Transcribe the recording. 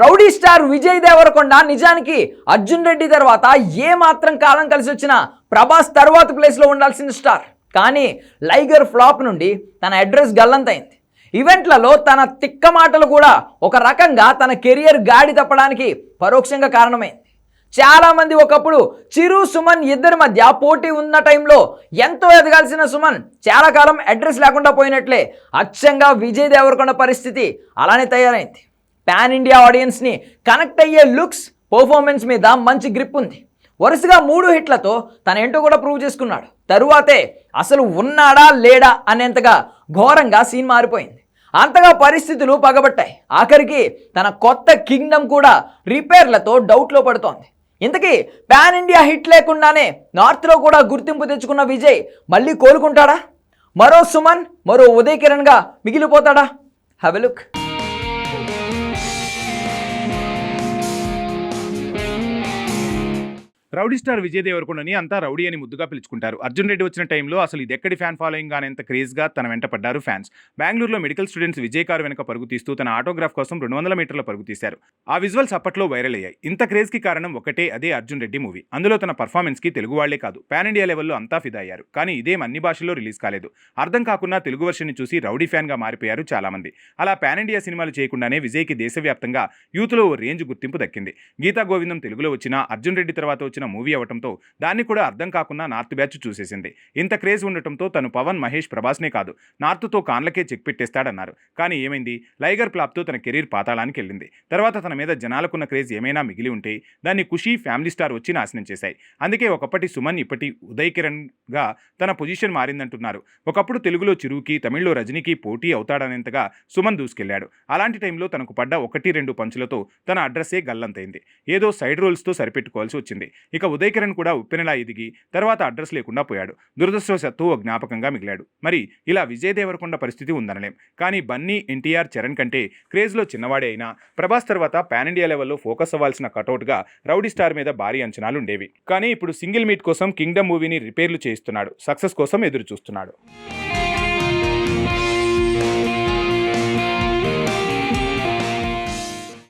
Rowdy star Vijay Devarakonda నిజానికి అర్జున్ రెడ్డి తర్వాత ఏ మాత్రం కాలం కలిసి వచ్చినా ప్రభాస్ తర్వాత ప్లేస్లో ఉండాల్సిన స్టార్ కానీ లైగర్ ఫ్లాప్ నుండి తన అడ్రస్ గల్లంతైంది. ఈవెంట్లలో తన తిక్క మాటలు కూడా ఒక రకంగా తన కెరియర్ గాడి తప్పడానికి పరోక్షంగా కారణమైంది. చాలామంది ఒకప్పుడు చిరు సుమన్ ఇద్దరి మధ్య పోటీ ఉన్న టైంలో ఎంతో ఎదగాల్సిన సుమన్ చాలా కాలం అడ్రస్ లేకుండా పోయినట్లే అచ్చంగా విజయ్ దేవరకొండ పరిస్థితి అలానే తయారైంది. పాన్ ఇండియా ఆడియన్స్ని కనెక్ట్ అయ్యే లుక్స్ పర్ఫార్మెన్స్ మీద మంచి గ్రిప్ ఉంది. వరుసగా మూడు హిట్లతో తన ఏంటో కూడా ప్రూవ్ చేసుకున్నాడు. తరువాతే అసలు ఉన్నాడా లేడా అనేంతగా ఘోరంగా సీన్ మారిపోయింది. అంతగా పరిస్థితులు పగబట్టాయి. ఆఖరికి తన కొత్త కింగ్డమ్ కూడా రిపేర్లతో డౌట్లో పడుతోంది. ఇంతకీ పాన్ ఇండియా హిట్ లేకుండానే నార్త్లో కూడా గుర్తింపు తెచ్చుకున్న విజయ్ మళ్ళీ కోలుకుంటాడా? మరో సుమన్ మరో ఉదయ్ కిరణ్గా మిగిలిపోతాడా? Have look rowdy star Vijay దేవరకొండని అంతా రౌడీ అని ముద్దుగా పిలుచుకుంటారు. అర్జున్ రెడ్డి వచ్చిన టైంలో అసలు ఇది ఎక్కడి ఫ్యాన్ ఫాలోయింగ్ అనేంత క్రేజ్గా తన వెంట పడ్డారు ఫ్యాన్స్. బెంగళూరులో మెడికల్ స్టూడెంట్స్ విజయ్ కారు వెనక పరుగు తీస్తూ తన ఆటోగ్రాఫ్ కోసం రెండు వందల మీటర్ల పరుగు తీశారు. ఆ విజువల్స్ అప్పట్లో వైరల్ అయ్యాయి. ఇంత క్రేజ్కి కారణం ఒకటే అదే అర్జున్ రెడ్డి మూవీ. అందులో తన పర్ఫార్మెన్స్కి తెలుగు వాళ్ళే కాదు. పాన్ ఇండియా లెవెల్లో అంతా ఫిదా అయ్యారు. కానీ ఇదేం అన్ని భాషల్లో రిలీజ్ కాలేదు. అర్థం కాకుండా తెలుగు వర్షన్ని చూసి రౌడీ ఫ్యాన్గా మారిపోయారు చాలామంది. అలా పాన్ ఇండియా సినిమాలు చేయకుండానే విజయ్కి దేశవ్యాప్తంగా యూత్లో ఓ రేంజ్ గుర్తింపు దక్కింది. గీతా గోవిందం తెలుగులో వచ్చిన అర్జున్ రెడ్డి తర్వాత వచ్చిన మూవీ అవ్వటంతో దాన్ని కూడా అర్థం కాకుండా నార్త్ బ్యాచ్ చూసేసింది. ఇంత క్రేజ్ ఉండటంతో తను పవన్ మహేష్ ప్రభాస్నే కాదు నార్త్తో కాన్లకే చెక్ పెట్టేస్తాడన్నారు. కానీ ఏమైంది? లైగర్ ప్లాప్తో తన కెరీర్ పాతాళానికి వెళ్ళింది. తర్వాత తన మీద జనాలకున్న క్రేజ్ ఏమైనా మిగిలి ఉంటే దాన్ని ఖుషి ఫ్యామిలీ స్టార్ వచ్చి నాశనం చేశాయి. అందుకే ఒకప్పటి సుమన్ ఇప్పటి ఉదయ్ కిరణ్గా తన పొజిషన్ మారిందంటున్నారు. ఒకప్పుడు తెలుగులో చిరుకి తమిళ్ళో రజనీకి పోటీ అవుతాడనేంతగా సుమన్ దూసుకెళ్ళాడు. అలాంటి టైంలో తనకు పడ్డ ఒకటి రెండు పంచులతో తన అడ్రస్సే గల్లంతైంది. ఏదో సైడ్ రోల్స్తో సరిపెట్టుకోవాల్సి వచ్చింది. ఇక ఉదయ్ కిరణ్ కూడా ఉప్పెనలా ఎదిగి తర్వాత అడ్రస్ లేకుండా పోయాడు. దురదృష్టవశత్తు ఓ జ్ఞాపకంగా మిగిలాడు. మరి ఇలా విజయ్ దేవరకొండ పరిస్థితి ఉందనలేం. కానీ బన్నీ ఎన్టీఆర్ చరణ్ కంటే క్రేజ్లో చిన్నవాడే అయినా ప్రభాస్ తర్వాత పాన్ ఇండియా లెవెల్లో ఫోకస్ అవ్వాల్సిన కటౌట్గా రౌడీ స్టార్ మీద భారీ అంచనాలు ఉండేవి. కానీ ఇప్పుడు సింగిల్ మీట్ కోసం కింగ్డమ్ మూవీని రిపేర్లు చేయిస్తున్నాడు. సక్సెస్ కోసం ఎదురు చూస్తున్నాడు